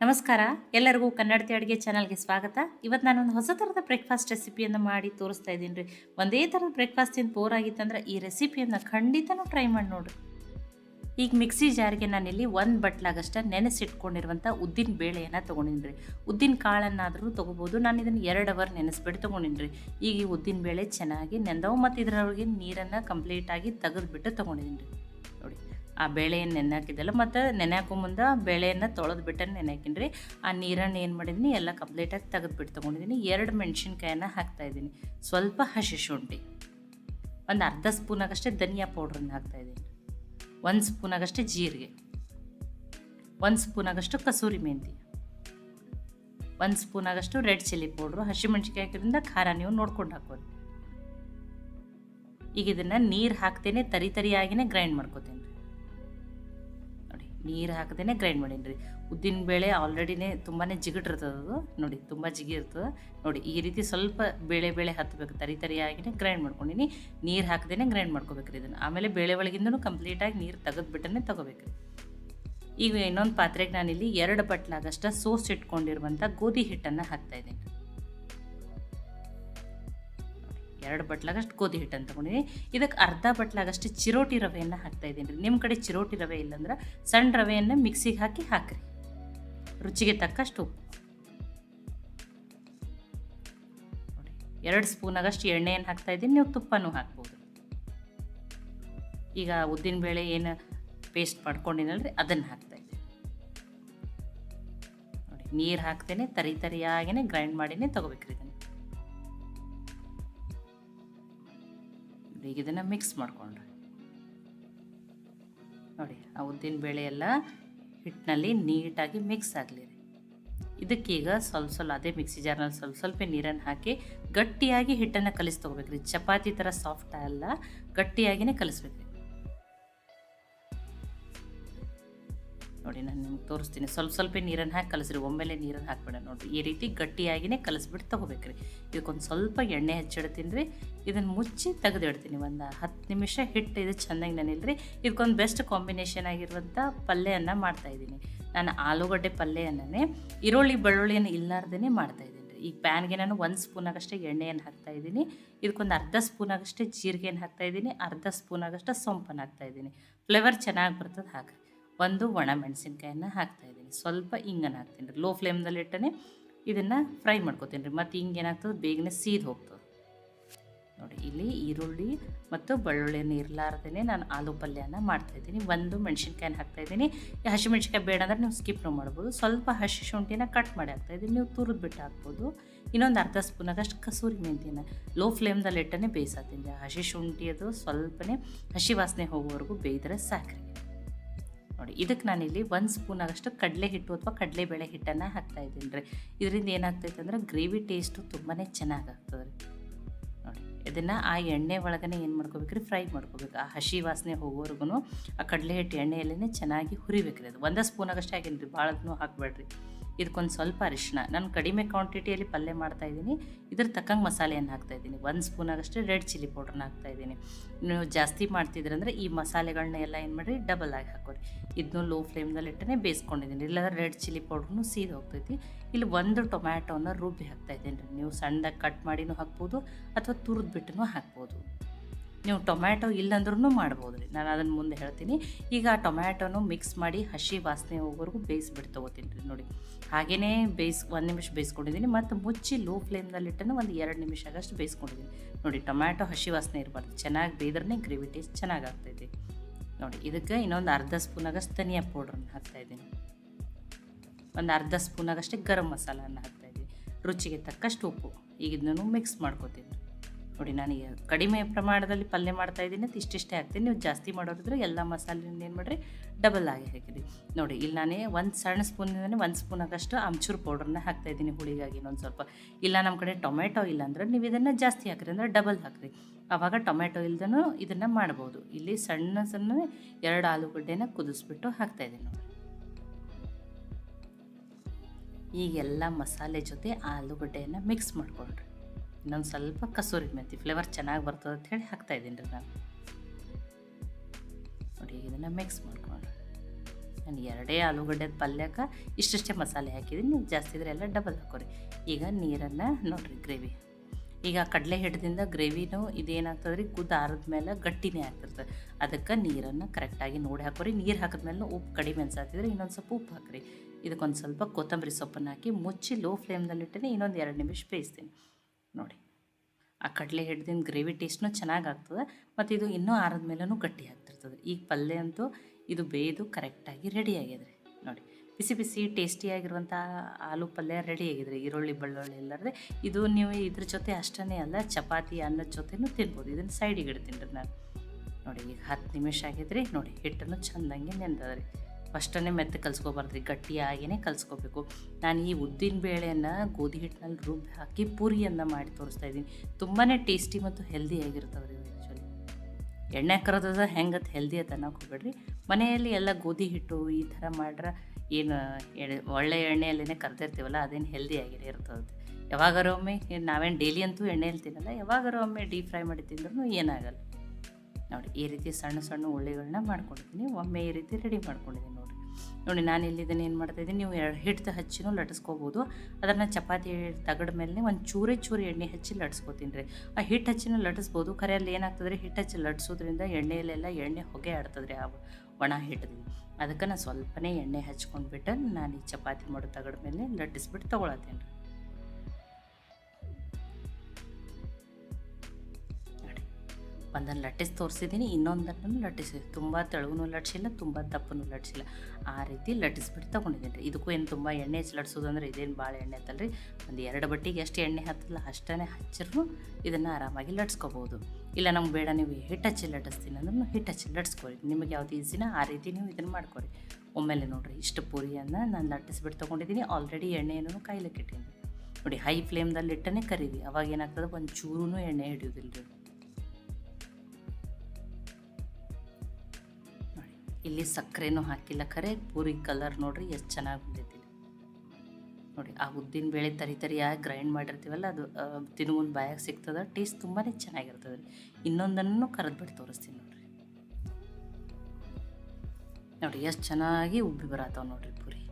ನಮಸ್ಕಾರ. ಎಲ್ಲರಿಗೂ ಕನ್ನಡತಿ ಅಡುಗೆ ಚಾನಲ್ಗೆ ಸ್ವಾಗತ. ಇವತ್ತು ನಾನೊಂದು ಹೊಸ ಥರದ ಬ್ರೇಕ್ಫಾಸ್ಟ್ ರೆಸಿಪಿಯನ್ನು ಮಾಡಿ ತೋರಿಸ್ತಾ ಇದ್ದೀನಿ ರೀ. ಒಂದೇ ಥರದ ಬ್ರೇಕ್ಫಾಸ್ಟ್ ಏನು ಬೋರ್ ಆಗಿತ್ತಂದ್ರೆ ಈ ರೆಸಿಪಿಯನ್ನು ಖಂಡಿತನೂ ಟ್ರೈ ಮಾಡಿ ನೋಡಿ ಈಗ ಮಿಕ್ಸಿ ಜಾರಿಗೆ ನಾನಿಲ್ಲಿ ಒಂದು ಬಟ್ಲಾಗಷ್ಟ ನೆನೆಸಿಟ್ಕೊಂಡಿರುವಂಥ ಉದ್ದಿನ ಬೇಳೆಯನ್ನು ತೊಗೊಂಡಿನಿ ರೀ. ಉದ್ದಿನ ಕಾಳನ್ನಾದರೂ ತೊಗೋಬೋದು. ನಾನು ಇದನ್ನು ಎರಡು ಅವರ್ ನೆನೆಸ್ಬಿಟ್ಟು ತೊಗೊಂಡಿನಿ ರೀ. ಈಗ ಈ ಉದ್ದಿನ ಬೇಳೆ ಚೆನ್ನಾಗಿ ನೆಂದವು ಮತ್ತು ಇದರೊಳಗೆ ನೀರನ್ನು ಕಂಪ್ಲೀಟಾಗಿ ತೆಗೆದುಬಿಟ್ಟು ತೊಗೊಂಡಿದ್ದೀನಿ ರೀ. ಆ ಬೇಳೆಯನ್ನು ನೆನೆ ಹಾಕಿದ್ದಲ್ಲ ಮತ್ತು ನೆನೆ ಹಾಕೋ ಮುಂದೆ ಬೇಳೆಯನ್ನು ತೊಳೆದು ಬಿಟ್ಟು ನೆನೆ ಹಾಕಿನಿ ರೀ. ಆ ನೀರನ್ನು ಏನು ಮಾಡಿದ್ದೀನಿ ಎಲ್ಲ ಕಂಪ್ಲೀಟಾಗಿ ತೆಗೆದುಬಿಟ್ಟು ತೊಗೊಂಡಿದ್ದೀನಿ ಎರಡು ಮೆಣಸಿನ್ಕಾಯನ್ನು ಹಾಕ್ತಾಯಿದ್ದೀನಿ ಸ್ವಲ್ಪ ಹಸಿ ಶುಂಠಿ. ಒಂದು ಅರ್ಧ ಸ್ಪೂನಾಗಷ್ಟೇ ಧನಿಯಾ ಪೌಡ್ರನ್ನ ಹಾಕ್ತಾಯಿದ್ದೀನಿ ಒಂದು ಸ್ಪೂನಾಗಷ್ಟೇ ಜೀರಿಗೆ. ಒಂದು ಸ್ಪೂನಾಗಷ್ಟು ಕಸೂರಿ ಮೆಂತಿ. ಒಂದು ಸ್ಪೂನಾಗಷ್ಟು ರೆಡ್ ಚಿಲ್ಲಿ ಪೌಡ್ರು ಹಸಿಮೆಣ್ಸಿಕಾಯಿ ಹಾಕಿದ್ರಿಂದ ಖಾರ ನೀವು ನೋಡ್ಕೊಂಡು ಹಾಕೋದು ಈಗ ಇದನ್ನು ನೀರು ಹಾಕ್ತೇನೆ, ತರಿ ತರಿಯಾಗಿನೇ ಗ್ರೈಂಡ್ ಮಾಡ್ಕೋತೀನಿ. ನೀರು ಹಾಕದೇ ಗ್ರೈಂಡ್ ಮಾಡೀನಿ ರೀ ಉದ್ದಿನ ಬೇಳೆ ಆಲ್ರೆಡಿನೇ ತುಂಬಾ ಜಿಗಿಟಿರ್ತದದು ನೋಡಿ, ತುಂಬ ಜಿಗಿ ಇರ್ತದೆ. ನೋಡಿ, ಈ ರೀತಿ ಸ್ವಲ್ಪ ಬೇಳೆ ಬೇಳೆ ಹತ್ತಬೇಕು ತರಿ ತರಿಯಾಗಿನೇ ಗ್ರೈಂಡ್ ಮಾಡ್ಕೊಂಡಿನಿ. ನೀರು ಹಾಕದೇ ಗ್ರೈಂಡ್ ಮಾಡ್ಕೋಬೇಕು ರೀ ಇದನ್ನು. ಆಮೇಲೆ ಬೇಳೆ ಒಳಗಿಂದನೂ ಕಂಪ್ಲೀಟಾಗಿ ನೀರು ತೆಗೆದ್ಬಿಟ್ಟನೆ ತೊಗೋಬೇಕು ಈಗ ಇನ್ನೊಂದು ಪಾತ್ರೆಗೆ ನಾನಿಲ್ಲಿ ಎರಡು ಬಟ್ಲಾಗಷ್ಟ ಸೋಸ್ ಇಟ್ಕೊಂಡಿರುವಂಥ ಗೋಧಿ ಹಿಟ್ಟನ್ನು ಹಾಕ್ತಾಯಿದ್ದೀನಿ ಎರಡು ಬಟ್ಲಾಗಷ್ಟು ಗೋಧಿ ಹಿಟ್ಟನ್ನು ತೊಗೊಂಡಿದ್ದೀನಿ ಇದಕ್ಕೆ ಅರ್ಧ ಬಟ್ಲಾಗಷ್ಟು ಚಿರೋಟಿ ರವೆಯನ್ನು ಹಾಕ್ತಾ ಇದ್ದೀನಿ ರೀ. ನಿಮ್ಮ ಕಡೆ ಚಿರೋಟಿ ರವೆ ಇಲ್ಲಾಂದ್ರೆ ಸಣ್ಣ ರವೆಯನ್ನು ಮಿಕ್ಸಿಗೆ ಹಾಕಿ ಹಾಕ್ರಿ. ರುಚಿಗೆ ತಕ್ಕಷ್ಟು ಉಪ್ಪು. ಎರಡು ಸ್ಪೂನಾಗಷ್ಟು ಎಣ್ಣೆಯನ್ನು ಹಾಕ್ತಾ ಇದ್ದೀನಿ. ನೀವು ತುಪ್ಪನೂ ಹಾಕ್ಬೋದು. ಈಗ ಉದ್ದಿನಬೇಳೆ ಏನು ಪೇಸ್ಟ್ ಮಾಡ್ಕೊಂಡಿನಲ್ರಿ ಅದನ್ನು ಹಾಕ್ತಾ ಇದ್ದೀನಿ. ನೋಡಿ, ನೀರು ಹಾಕ್ತೇನೆ ತರಿ ತರಿಯಾಗಿನೇ ಗ್ರೈಂಡ್ ಮಾಡಿನೇ ತೊಗೋಬೇಕ್ರಿ ಇದನ್ನು. ಈಗ ಇದನ್ನು ಮಿಕ್ಸ್ ಮಾಡಿಕೊಂಡ್ರೆ. ನೋಡಿ, ಆ ಉದ್ದಿನ ಬೇಳೆ ಎಲ್ಲ ಹಿಟ್ಟಿನಲ್ಲಿ ನೀಟಾಗಿ ಮಿಕ್ಸ್ ಆಗಲಿ ರೀ. ಇದಕ್ಕೀಗ ಸ್ವಲ್ಪ ಸ್ವಲ್ಪ ಅದೇ ಮಿಕ್ಸಿ ಜಾರ್ನಲ್ಲಿ ಸ್ವಲ್ಪ ಸ್ವಲ್ಪ ನೀರನ್ನು ಹಾಕಿ ಗಟ್ಟಿಯಾಗಿ ಹಿಟ್ಟನ್ನು ಕಲಿಸಿ ಚಪಾತಿ ಥರ ಸಾಫ್ಟ್ ಅಲ್ಲ ಗಟ್ಟಿಯಾಗಿಯೇ ಕಲಿಸ್ಬೇಕು ನೋಡಿ, ನಾನು ನಿಮ್ಗೆ ತೋರಿಸ್ತೀನಿ. ಸ್ವಲ್ಪ ಸ್ವಲ್ಪ ನೀರನ್ನು ಹಾಕಿ ಕಲಸ್ರಿ. ಒಮ್ಮೆಲೆ ನೀರನ್ನು ಹಾಕ್ಬೇಡ ನೋಡಿರಿ. ಈ ರೀತಿ ಗಟ್ಟಿಯಾಗಿಯೇ ಕಲಸ್ಬಿಟ್ಟು ತೊಗೋಬೇಕ್ರಿ. ಇದಕ್ಕೊಂದು ಸ್ವಲ್ಪ ಎಣ್ಣೆ ಹಚ್ಚಿಡ್ತೀನಿ ರೀ. ಇದನ್ನು ಮುಚ್ಚಿ ತೆಗೆದಿಡ್ತೀನಿ. ಒಂದು ಹತ್ತು ನಿಮಿಷ ಹಿಟ್ಟು ಇದು ಚೆನ್ನಾಗಿ ನೆನಿಲ್ರಿ. ಇದಕ್ಕೊಂದು ಬೆಸ್ಟ್ ಕಾಂಬಿನೇಷನ್ ಆಗಿರುವಂಥ ಪಲ್ಯವನ್ನು ಮಾಡ್ತಾಯಿದ್ದೀನಿ ನಾನು ಆಲೂಗಡ್ಡೆ ಪಲ್ಯನೇ ಈರುಳ್ಳಿ ಬೆಳ್ಳುಳ್ಳಿಯನ್ನು ಇಲ್ಲಾರ್ದೇ ಮಾಡ್ತಾಯಿದ್ದೀನಿ ಈಗ ಪ್ಯಾನ್ಗೆ ನಾನು ಒಂದು ಸ್ಪೂನಾಗಷ್ಟೇ ಎಣ್ಣೆಯನ್ನು ಹಾಕ್ತಾಯಿದ್ದೀನಿ ಇದಕ್ಕೊಂದು ಅರ್ಧ ಸ್ಪೂನಾಗಷ್ಟೇ ಜೀರಿಗೆಯನ್ನು ಹಾಕ್ತಾಯಿದ್ದೀನಿ ಅರ್ಧ ಸ್ಪೂನಾಗಷ್ಟೇ ಸೊಂಪನ್ನು ಹಾಕ್ತಾಯಿದ್ದೀನಿ ಫ್ಲೇವರ್ ಚೆನ್ನಾಗಿ ಬರ್ತದೆ ಹಾಕಿ ಒಂದು ಒಣ ಹಾಕ್ತಾ ಇದ್ದೀನಿ. ಸ್ವಲ್ಪ ಹಿಂಗನ್ನು ಹಾಕ್ತೀನಿ ರೀ. ಲೋ ಫ್ಲೇಮ್ದಲ್ಲಿ ಇಟ್ಟನೆ ಇದನ್ನು ಫ್ರೈ ಮಾಡ್ಕೊತೀನಿ ರೀ. ಮತ್ತು ಹಿಂಗೆ ಏನಾಗ್ತದೆ? ಬೇಗನೆ ಸೀದ್ ಹೋಗ್ತದೆ. ನೋಡಿ, ಇಲ್ಲಿ ಈರುಳ್ಳಿ ಮತ್ತು ಬೆಳ್ಳುಳ್ಳಿಯನ್ನು ಇರಲಾರ್ದೇ ನಾನು ಆಲೂ ಪಲ್ಯನ ಮಾಡ್ತಾಯಿದ್ದೀನಿ ಒಂದು ಮೆಣಸಿನ್ಕಾಯಿನ ಈ ಹಸಿಮೆಣ್ಸಿನ್ಕಾಯಿ ಬೇಡ ಅಂದರೆ ನೀವು ಸ್ಕಿಪ್ನು ಮಾಡ್ಬೋದು. ಸ್ವಲ್ಪ ಹಸಿ ಶುಂಠಿನ ಕಟ್ ಮಾಡಿ ಹಾಕ್ತಾಯಿದ್ದೀನಿ ನೀವು ತುರಿದು ಬಿಟ್ಟು ಹಾಕ್ಬೋದು. ಇನ್ನೊಂದು ಅರ್ಧ ಸ್ಪೂನಾಗಷ್ಟು ಕಸೂರಿ ಮೆಂತಿನ ಲೋ ಫ್ಲೇಮ್ದಲ್ಲಿ ಇಟ್ಟನೆ ಬೇಯಿಸ್ತೀನಿ ಹಸಿ ಶುಂಠಿ ಅದು ಸ್ವಲ್ಪನೇ ಹಸಿ ವಾಸನೆ ಹೋಗೋವರೆಗೂ ಬೇಯ್ದರೆ ಸಾಕ್ರಿ. ನೋಡಿ ಇದಕ್ಕೆ ನಾನಿಲ್ಲಿ ಒಂದು ಸ್ಪೂನ್ ಆಗಷ್ಟು ಕಡಲೆ ಹಿಟ್ಟು ಅಥವಾ ಕಡಲೆಬೇಳೆ ಹಿಟ್ಟನ್ನು ಹಾಕ್ತಾ ಇದ್ದೀನಿ ರೀ. ಇದರಿಂದ ಏನಾಗ್ತೈತೆ ಅಂದರೆ ಗ್ರೇವಿ ಟೇಸ್ಟು ತುಂಬಾ ಚೆನ್ನಾಗಾಗ್ತದೆ ರೀ. ನೋಡಿ, ಇದನ್ನು ಆ ಎಣ್ಣೆ ಒಳಗನೆ ಏನು ಮಾಡ್ಕೋಬೇಕು ರೀ? ಫ್ರೈ ಮಾಡ್ಕೋಬೇಕು. ಆ ಹಸಿ ವಾಸನೆ ಹೋಗೋವರೆಗೂ ಆ ಕಡಲೆ ಹಿಟ್ಟು ಎಣ್ಣೆಯಲ್ಲೇ ಚೆನ್ನಾಗಿ ಹುರಿಬೇಕು ರೀ ಅದು. ಒಂದೇ ಸ್ಪೂನಾಗಷ್ಟೇ ಆಗಿಲ್ಲ ರೀ ಭಾಳದೂ ಹಾಕಬೇಡ್ರಿ. ಇದಕ್ಕೊಂದು ಸ್ವಲ್ಪ ಅರಿಶಿನ ನಾನು ಕಡಿಮೆ ಕ್ವಾಂಟಿಟಿಯಲ್ಲಿ ಪಲ್ಯ ಮಾಡ್ತಾಯಿದ್ದೀನಿ ಇದ್ರ ತಕ್ಕಂಗೆ ಮಸಾಲೆಯನ್ನು ಹಾಕ್ತಾಯಿದ್ದೀನಿ ಒಂದು ಸ್ಪೂನಾಗಷ್ಟೇ ರೆಡ್ ಚಿಲ್ಲಿ ಪೌಡ್ರನ್ನ ಹಾಕ್ತಾಯಿದ್ದೀನಿ ನೀವು ಜಾಸ್ತಿ ಮಾಡ್ತಿದ್ರಂದ್ರೆ ಈ ಮಸಾಲೆಗಳನ್ನ ಎಲ್ಲ ಏನು ಮಾಡಿರಿ ಡಬಲ್ ಆಗಿ ಹಾಕೋರಿ ಇದನ್ನು ಲೋ ಫ್ಲೇಮ್ದಲ್ಲಿ ಇಟ್ಟನೆ ಬೇಯಿಸ್ಕೊಂಡಿದ್ದೀನಿ. ಇಲ್ಲಾಂದ್ರೆ ರೆಡ್ ಚಿಲ್ಲಿ ಪೌಡ್ರೂ ಸೀದ್ ಹೋಗ್ತೈತಿ. ಇಲ್ಲಿ ಒಂದು ಟೊಮ್ಯಾಟೋನ ರುಬ್ಬಿ ಹಾಕ್ತಾಯಿದ್ದೀನಿ ರೀ ನೀವು ಸಣ್ಣದಾಗಿ ಕಟ್ ಮಾಡಿನೂ ಹಾಕ್ಬೋದು ಅಥವಾ ತುರಿದ್ಬಿಟ್ಟು ಹಾಕ್ಬೋದು. ನೀವು ಟೊಮ್ಯಾಟೊ ಇಲ್ಲಂದ್ರೂ ಮಾಡ್ಬೋದು ರೀ. ನಾನು ಅದನ್ನು ಮುಂದೆ ಹೇಳ್ತೀನಿ. ಈಗ ಆ ಟೊಮ್ಯಾಟೊನು ಮಿಕ್ಸ್ ಮಾಡಿ ಹಸಿ ವಾಸನೆ ಹೋಗೋವರೆಗೂ ಬೇಯಿಸ್ಬಿಟ್ಟು ತೊಗೋತೀನಿ ರೀ ನೋಡಿ. ಹಾಗೆಯೇ ಬೇಯಿಸ್, ಒಂದು ನಿಮಿಷ ಬೇಯಿಸ್ಕೊಂಡಿದ್ದೀನಿ ಮತ್ತು ಮುಚ್ಚಿ ಲೋ ಫ್ಲೇಮ್ನಲ್ಲಿಟ್ಟನ್ನು ಒಂದು ಎರಡು ನಿಮಿಷ ಆಗಷ್ಟು ಬೇಯಿಸ್ಕೊಂಡಿದ್ದೀನಿ. ನೋಡಿ ಟೊಮ್ಯಾಟೊ ಹಸಿ ವಾಸನೆ ಇರಬಾರ್ದು. ಚೆನ್ನಾಗಿ ಬೇಯ್ದ್ರೆ ಗ್ರೇವಿ ಟೇಸ್ಟ್ ಚೆನ್ನಾಗಿ ಆಗ್ತೈತಿ. ನೋಡಿ ಇದಕ್ಕೆ ಇನ್ನೊಂದು ಅರ್ಧ ಸ್ಪೂನಾಗಷ್ಟು ಧನಿಯಾ ಪೌಡ್ರನ್ನ ಹಾಕ್ತಾಯಿದ್ದೀನಿ ಒಂದು ಅರ್ಧ ಸ್ಪೂನ್ ಆಗಷ್ಟೇ ಗರಂ ಮಸಾಲನ್ನು ಹಾಕ್ತಾಯಿದ್ದೀನಿ ರುಚಿಗೆ ತಕ್ಕಷ್ಟು ಉಪ್ಪು. ಈಗ ಇದನ್ನು ಮಿಕ್ಸ್ ಮಾಡ್ಕೊತೀನಿ. ನೋಡಿ ನಾನು ಕಡಿಮೆ ಪ್ರಮಾಣದಲ್ಲಿ ಪಲ್ಯ ಮಾಡ್ತಾಯಿದ್ದೀನಿ ಅಂತ ಇಷ್ಟಿಷ್ಟೇ ಹಾಕ್ತೀನಿ. ನೀವು ಜಾಸ್ತಿ ಮಾಡೋದಿದ್ರೆ ಎಲ್ಲ ಮಸಾಲೆನ ಏನು ಮಾಡಿರಿ ಡಬಲ್ ಆಗಿ ಹಾಕಿರಿ. ನೋಡಿ, ಇಲ್ಲಿ ನಾನೇ ಒಂದು ಸಣ್ಣ ಸ್ಪೂನಿಂದನೇ ಒಂದು ಸ್ಪೂನ್ ಆಗಷ್ಟು ಆಮ್ಚೂರು ಪೌಡ್ರನ್ನ ಹಾಕ್ತಾಯಿದ್ದೀನಿ ಹುಳಿಗಾಗಿ ಇನ್ನೊಂದು ಸ್ವಲ್ಪ. ಇಲ್ಲ ನಮ್ಮ ಕಡೆ ಟೊಮೆಟೊ ಇಲ್ಲ ಅಂದರೆ ನೀವು ಇದನ್ನು ಜಾಸ್ತಿ ಹಾಕಿರಿ ಅಂದರೆ ಡಬಲ್ ಹಾಕಿರಿ. ಆವಾಗ ಟೊಮೆಟೊ ಇಲ್ದನೂ ಇದನ್ನು ಮಾಡ್ಬೋದು. ಇಲ್ಲಿ ಸಣ್ಣ ಸಣ್ಣ ಎರಡು ಆಲೂಗಡ್ಡೆನ ಕುದಿಸ್ಬಿಟ್ಟು ಹಾಕ್ತಾಯಿದ್ದೀನಿ ನೋಡಿ. ಈಗೆಲ್ಲ ಮಸಾಲೆ ಜೊತೆ ಆಲೂಗಡ್ಡೆಯನ್ನು ಮಿಕ್ಸ್ ಮಾಡ್ಕೊಂಡ್ರಿ. ಇನ್ನೊಂದು ಸ್ವಲ್ಪ ಕಸೂರಿ ಮೆಂತಿ ಫ್ಲೇವರ್ ಚೆನ್ನಾಗಿ ಬರ್ತದೆ ಅಂತ ಹೇಳಿ ಹಾಕ್ತಾಯಿದ್ದೀನಿ ರೀ ನಾನು. ನೋಡಿ ಇದನ್ನು ಮಿಕ್ಸ್ ಮಾಡ್ಕೊಂಡು ನಾನು ಎರಡೇ ಆಲೂಗಡ್ಡೆ ಪಲ್ಯಕ್ಕೆ ಇಷ್ಟಿಷ್ಟೇ ಮಸಾಲೆ ಹಾಕಿದ್ದೀನಿ. ನೀವು ಜಾಸ್ತಿ ಇದ್ರೆ ಎಲ್ಲ ಡಬಲ್ ಹಾಕೋರಿ ಈಗ ನೀರನ್ನು ನೋಡಿರಿ ಗ್ರೇವಿ ಈಗ ಕಡಲೆ ಹಿಡ್ದಿಂದ ಗ್ರೇವಿನೂ ಇದೇನಾಗ್ತದೆ ರೀ ಕುದ್ದು ಮೇಲೆ ಗಟ್ಟಿನೇ ಆಗ್ತಿರ್ತದೆ. ಅದಕ್ಕೆ ನೀರನ್ನು ಕರೆಕ್ಟಾಗಿ ನೋಡಿ ಹಾಕೋರಿ ನೀರು ಹಾಕಿದ್ಮೇಲೆ ಉಪ್ಪು ಕಡಿಮೆ ಅನ್ಸಾತಿದ್ರೆ ಇನ್ನೊಂದು ಸ್ವಲ್ಪ ಉಪ್ಪು ಹಾಕಿರಿ. ಇದಕ್ಕೊಂದು ಸ್ವಲ್ಪ ಕೊತ್ತಂಬರಿ ಸೊಪ್ಪನ್ನು ಹಾಕಿ ಮುಚ್ಚಿ ಲೋ ಫ್ಲೇಮ್ದಲ್ಲಿಟ್ಟೆ ಇನ್ನೊಂದು ಎರಡು ನಿಮಿಷ ಬೇಯಿಸ್ತೀನಿ. ನೋಡಿ. ಆ ಕಡಲೆ ಹಿಡ್ದಿನ ಗ್ರೇವಿ ಟೇಸ್ಟ್ನೂ ಚೆನ್ನಾಗಿ ಆಗ್ತದೆ, ಮತ್ತು ಇದು ಇನ್ನೂ ಆರದ ಮೇಲೂ ಗಟ್ಟಿ ಆಗ್ತಿರ್ತದೆ. ಈಗ ಪಲ್ಯ ಅಂತೂ ಇದು ಬೇಯ್ದು ಕರೆಕ್ಟಾಗಿ ರೆಡಿ ಆಗ್ಯದ್ರಿ ನೋಡಿ. ಬಿಸಿ ಬಿಸಿ ಟೇಸ್ಟಿಯಾಗಿರುವಂಥ ಆಲೂ ಪಲ್ಯ ರೆಡಿ ಆಗಿದ್ರಿ, ಈರುಳ್ಳಿ, ಬೆಳ್ಳುಳ್ಳಿ ಎಲ್ಲರದೆ. ಇದು ನೀವು ಇದ್ರ ಜೊತೆ ಅಷ್ಟೇ ಅಲ್ಲ, ಚಪಾತಿ, ಅನ್ನದ ಜೊತೆನೂ ತಿನ್ಬೋದು. ಇದನ್ನು ಸೈಡಿಗೆ ಇಡ್ತೀನಿ ನಾನು. ನೋಡಿ, ಈಗ ಹತ್ತು ನಿಮಿಷ ಆಗಿದ್ರಿ, ನೋಡಿ, ಹಿಟ್ಟನ್ನು ಚೆಂದಂಗೆ ನೆಂದದ್ರಿ. ಫಸ್ಟನ್ನೇ ಮೆತ್ತ ಕಲ್ಸ್ಕೊಬಾರ್ದ್ರಿ ಗಟ್ಟಿಯಾಗಿಯೇ ಕಲ್ಸ್ಕೊಬೇಕು. ನಾನು ಈ ಉದ್ದಿನ ಬೇಳೆಯನ್ನು ಗೋಧಿ ಹಿಟ್ಟಿನಲ್ಲಿ ರುಬ್ಬಿ ಹಾಕಿ ಪೂರಿಯನ್ನು ಮಾಡಿ ತೋರಿಸ್ತಾ ಇದ್ದೀನಿ. ತುಂಬಾ ಟೇಸ್ಟಿ ಮತ್ತು ಹೆಲ್ದಿ ರೀ ಆ್ಯಕ್ಚುಲಿ ಎಣ್ಣೆ ಕರೋದದ ಅದು ಹೆಲ್ದಿ ಅಂತ ಅನ್ನೋಕೆ ಹೋಗ್ಬೇಡ್ರಿ. ಮನೆಯಲ್ಲಿ ಎಲ್ಲ ಗೋಧಿ ಹಿಟ್ಟು ಈ ಥರ ಮಾಡ್ರೆ ಏನು ಎಣ್ಣೆ ಒಳ್ಳೆ ಎಣ್ಣೆಯಲ್ಲೇ ಕರೆದಿರ್ತೀವಲ್ಲ, ಅದೇನು ಹೆಲ್ದಿ ಆಗಿರೇ ಇರ್ತದೆ. ಯಾವಾಗಾರೊಮ್ಮೆ ನಾವೇನು ಡೈಲಿ ಅಂತೂ ಎಣ್ಣೆಯಲ್ಲಿ ತಿನ್ನಲ್ಲ ಯಾವಾಗಾರೊಮ್ಮೆ ಡೀಪ್ ಫ್ರೈ ಮಾಡಿ ತಿಂದ್ರೂ ಏನಾಗಲ್ಲ. ನೋಡಿ, ಈ ರೀತಿ ಸಣ್ಣ ಸಣ್ಣ ಉಳ್ಳಿಗಳನ್ನ ಮಾಡ್ಕೊಂಡಿದ್ದೀನಿ. ಒಮ್ಮೆ ಈ ರೀತಿ ರೆಡಿ ಮಾಡ್ಕೊಂಡಿದ್ದೀನಿ ನೋಡಿ. ನೋಡಿ, ನಾನು ಇಲ್ಲಿದ್ದನ್ನು ಏನು ಮಾಡ್ತಾಯಿದ್ದೀನಿ ನೀವು ಎರಡು ಹಿಟ್ಟು ಹಚ್ಚಿನೂ ಲಟ್ಸ್ಕೋಬೋದು. ಅದನ್ನು ಚಪಾತಿ ತಗಡ ಮೇಲೆ ಒಂದು ಚೂರೇ ಚೂರು ಎಣ್ಣೆ ಹಚ್ಚಿ ಲಟ್ಸ್ಕೊತೀನಿ ರೀ. ಆ ಹಿಟ್ಟು ಹಚ್ಚಿನೂ ಲಟ್ಸ್ಬೋದು. ಖರೆ, ಅಲ್ಲಿ ಏನಾಗ್ತದೆ ರೀ ಹಿಟ್ಟು ಹಚ್ಚಿ ಲಟ್ಸೋದ್ರಿಂದ ಎಣ್ಣೆಯಲ್ಲೆಲ್ಲ ಎಣ್ಣೆ ಹೊಗೆ ಆಡ್ತದೆ ಆ ಒಣ ಹಿಟ್ಟದಿಂದ ಅದಕ್ಕೆ ನಾನು ಸ್ವಲ್ಪನೇ ಎಣ್ಣೆ ಹಚ್ಕೊಂಡ್ಬಿಟ್ಟು ನಾನು ಈ ಚಪಾತಿ ಮಾಡೋ ತಗಡ ಮೇಲೆ ಲಟ್ಟಿಸ್ಬಿಟ್ಟು ತೊಗೊಳತ್ತೀನಿ ರೀ ಒಂದನ್ನು ಲಟ್ಟಿಸಿ ತೋರಿಸಿದ್ದೀನಿ, ಇನ್ನೊಂದನ್ನು ಲಟ್ಟಿಸಿ. ತುಂಬ ತೆಳುಗೂ ಲಟ್ಸಿಲ್ಲ ತುಂಬ ದಪ್ಪನೂ ಲಟ್ಸಿಲ್ಲ ಆ ರೀತಿ ಲಟ್ಟಿಸ್ಬಿಟ್ಟು ತೊಗೊಂಡಿದ್ದೀನಿ ರೀ. ಇದಕ್ಕೂ ಏನು ತುಂಬ ಎಣ್ಣೆ ಹಚ್ಚಿ ಅಂದ್ರೆ ಇದೇನು ಭಾಳ ಎಣ್ಣೆ ಹತ್ತಲ್ರಿ ಒಂದು ಎರಡು ಬಟ್ಟಿಗೆ ಎಷ್ಟು ಎಣ್ಣೆ ಹತ್ತಲ್ಲ ಅಷ್ಟೇ ಹಚ್ಚಿದ್ರು ಇದನ್ನು ಆರಾಮಾಗಿ ಲಟ್ಸ್ಕೊಬೋದು ಇಲ್ಲ ನಮ್ಗೆ ಬೇಡ, ನೀವು ಹಿಟ್ಟು ಹಚ್ಚಿ ಲಟ್ಟಿಸ್ತೀನಿ ಅಂದ್ರೆ ಹಿಟ್ಟು ಹಚ್ಚಿ ಲಟ್ಸ್ಕೊರಿ ನಿಮಗೆ ಯಾವ್ದು ಈಸಿನ ಆ ರೀತಿ ನೀವು ಇದನ್ನು ಮಾಡ್ಕೊರಿ ಒಮ್ಮೆಲೆ ನೋಡಿರಿ, ಇಷ್ಟು ಪೂರಿಯನ್ನು ನಾನು ಲಟ್ಟಿಸ್ಬಿಟ್ಟು ತೊಗೊಂಡಿದ್ದೀನಿ. ಆಲ್ರೆಡಿ ಎಣ್ಣೆಯನ್ನು ಕಾಯ್ಲಿಕ್ಕೆ ನೋಡಿ, ಹೈ ಫ್ಲೇಮ್ದಲ್ಲಿ ಇಟ್ಟನೇ ಕರೀರಿ. ಅವಾಗ ಏನಾಗ್ತದೆ? ಒಂದು ಚೂರೂ ಎಣ್ಣೆ ಹಿಡಿಯೋದಿಲ್ಲ ರೀ. ಇಲ್ಲಿ ಸಕ್ಕರೆನೂ ಹಾಕಿಲ್ಲ. ಖರೆ, ಪೂರಿ ಕಲರ್ ನೋಡ್ರಿ ಎಷ್ಟು ಚೆನ್ನಾಗಿ ಬಂದೈತಿ ನೋಡಿ, ಆ ಉದ್ದಿನ ಬೇಳೆ ತರಿ ತರಿಯಾಗಿ ಗ್ರೈಂಡ್ ಮಾಡಿರ್ತೀವಲ್ಲ, ಅದು ತಿನ್ಗೊಂದು ಬಾಯಾಗ ಸಿಗ್ತದೆ ಟೇಸ್ಟ್ ತುಂಬಾ ಚೆನ್ನಾಗಿರ್ತದೆ ರೀ ಇನ್ನೊಂದನ್ನು ಕರೆದ್ಬಿಟ್ಟು ತೋರಿಸ್ತೀನಿ ನೋಡ್ರಿ. ನೋಡಿ, ಎಷ್ಟು ಚೆನ್ನಾಗಿ ಉಬ್ಬಿ ಬರತ್ತವ ನೋಡ್ರಿ ಪೂರಿ.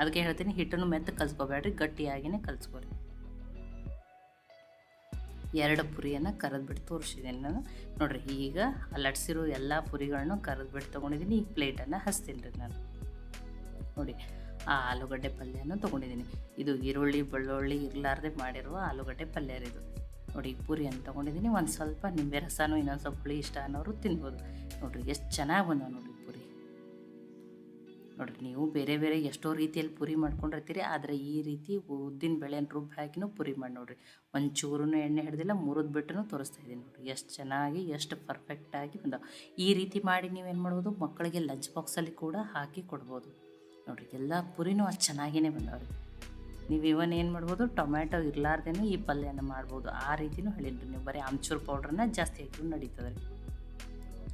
ಅದಕ್ಕೆ ಹೇಳ್ತೀನಿ, ಹಿಟ್ಟನ್ನು ಮೆತ್ತ ಕಲ್ಸ್ಕೋಬೇಡ್ರಿ, ಗಟ್ಟಿಯಾಗಿನೇ ಕಲ್ಸ್ಕೊರಿ. ಎರಡು ಪುರಿಯನ್ನು ಕರೆದ್ಬಿಟ್ಟು ತೋರಿಸಿದ್ದೀನಿ ನಾನು ನೋಡಿರಿ, ಈಗ ಲಟ್ಸಿರೋ ಎಲ್ಲ ಪುರಿಗಳನ್ನು ಕರೆದ್ಬಿಟ್ಟು ತೊಗೊಂಡಿದ್ದೀನಿ ಈಗ ಪ್ಲೇಟನ್ನು ಹಚ್ತೀನಿ ರೀ ನಾನು. ನೋಡಿ, ಆ ಆಲೂಗಡ್ಡೆ ಪಲ್ಯನ ತೊಗೊಂಡಿದ್ದೀನಿ ಇದು ಈರುಳ್ಳಿ, ಬೆಳ್ಳುಳ್ಳಿ ಇರಲಾರ್ದೆ ಮಾಡಿರುವ ಆಲೂಗಡ್ಡೆ ಪಲ್ಯ ಇದು. ನೋಡಿ ಪೂರಿಯನ್ನು ತೊಗೊಂಡಿದ್ದೀನಿ ಒಂದು ಸ್ವಲ್ಪ ನಿಂಬೆ ರಸನೂ ಇನ್ನೊಂದು ಸ್ವಲ್ಪ ಹುಳಿ ಇಷ್ಟ ಅನ್ನೋರು ತಿನ್ಬೋದು. ನೋಡಿರಿ, ಎಷ್ಟು ಚೆನ್ನಾಗಿ ಬಂದವ ನೋಡಿರಿ. ನೋಡಿರಿ, ನೀವು ಬೇರೆ ಬೇರೆ ಎಷ್ಟೋ ರೀತಿಯಲ್ಲಿ ಪುರಿ ಮಾಡ್ಕೊಂಡಿರ್ತೀರಿ, ಆದರೆ ಈ ರೀತಿ ಉದ್ದಿನ ಬೇಳೆನ ರುಬ್ಬಿ ಹಾಕಿನೂ ಪುರಿ ಮಾಡಿ ನೋಡಿರಿ. ಒಂದು ಚೂರೂ ಎಣ್ಣೆ ಹಿಡ್ದಿಲ್ಲ, ಮುರಿದು ಬಿಟ್ಟು ತೋರಿಸ್ತಾ ಇದ್ದೀನಿ ನೋಡಿರಿ. ಎಷ್ಟು ಚೆನ್ನಾಗಿ, ಎಷ್ಟು ಪರ್ಫೆಕ್ಟಾಗಿ ಬಂದ ಈ ರೀತಿ ಮಾಡಿ ನೀವೇನು ಮಾಡ್ಬೋದು, ಮಕ್ಕಳಿಗೆ ಲಂಚ್ ಬಾಕ್ಸಲ್ಲಿ ಕೂಡ ಹಾಕಿ ಕೊಡ್ಬೋದು. ನೋಡಿರಿ, ಎಲ್ಲ ಪುರಿನೂ ಅಷ್ಟು ಚೆನ್ನಾಗಿಯೇ ಬಂದವ್ರಿ. ನೀವು ಇವನ್ ಏನು ಮಾಡ್ಬೋದು, ಟೊಮ್ಯಾಟೊ ಇರಲಾರ್ದೇನೂ ಈ ಪಲ್ಯನ ಮಾಡ್ಬೋದು. ಆ ರೀತಿನೂ ಹೇಳಿದ್ರಿ ನೀವು. ಬರೀ ಆಮ್ಚೂರು ಪೌಡ್ರನ್ನ ಜಾಸ್ತಿ ಹಾಕಿದ್ರು ನಡೀತದೆ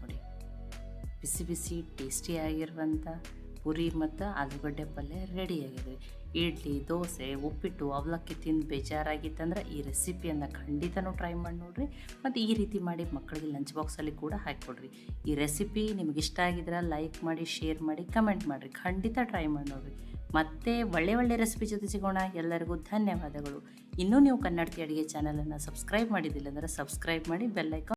ನೋಡಿ, ಬಿಸಿ ಬಿಸಿ ಟೇಸ್ಟಿಯಾಗಿರುವಂಥ ಪುರಿ ಮತ್ತು ಆಲೂಗಡ್ಡೆ ಪಲ್ಯ ರೆಡಿಯಾಗಿದೆ. ಇಡ್ಲಿ, ದೋಸೆ, ಉಪ್ಪಿಟ್ಟು, ಅವಲಕ್ಕಿ ತಿಂದು ಬೇಜಾರಾಗಿತ್ತಂದ್ರೆ ಈ ರೆಸಿಪಿಯನ್ನು ಖಂಡಿತನೂ ಟ್ರೈ ಮಾಡಿ ನೋಡಿರಿ. ಮತ್ತು ಈ ರೀತಿ ಮಾಡಿ ಮಕ್ಕಳಿಗೆ ಲಂಚ್ ಬಾಕ್ಸಲ್ಲಿ ಕೂಡ ಹಾಕಿಕೊಡ್ರಿ. ಈ ರೆಸಿಪಿ ನಿಮ್ಗೆ ಇಷ್ಟ ಆಗಿದ್ರೆ ಲೈಕ್ ಮಾಡಿ, ಶೇರ್ ಮಾಡಿ, ಕಮೆಂಟ್ ಮಾಡಿರಿ. ಖಂಡಿತ ಟ್ರೈ ಮಾಡಿ ನೋಡಿರಿ. ಮತ್ತೆ ಒಳ್ಳೆ ಒಳ್ಳೆ ರೆಸಿಪಿ ಜೊತೆ ಸಿಗೋಣ. ಎಲ್ಲರಿಗೂ ಧನ್ಯವಾದಗಳು. ಇನ್ನೂ ನೀವು ಕನ್ನಡತಿ ಅಡುಗೆ ಚಾನಲನ್ನು ಸಬ್ಸ್ಕ್ರೈಬ್ ಮಾಡಿದ್ದಿಲ್ಲ ಅಂದರೆ ಸಬ್ಸ್ಕ್ರೈಬ್ ಮಾಡಿ ಬೆಲ್ಲೈಕಾನ್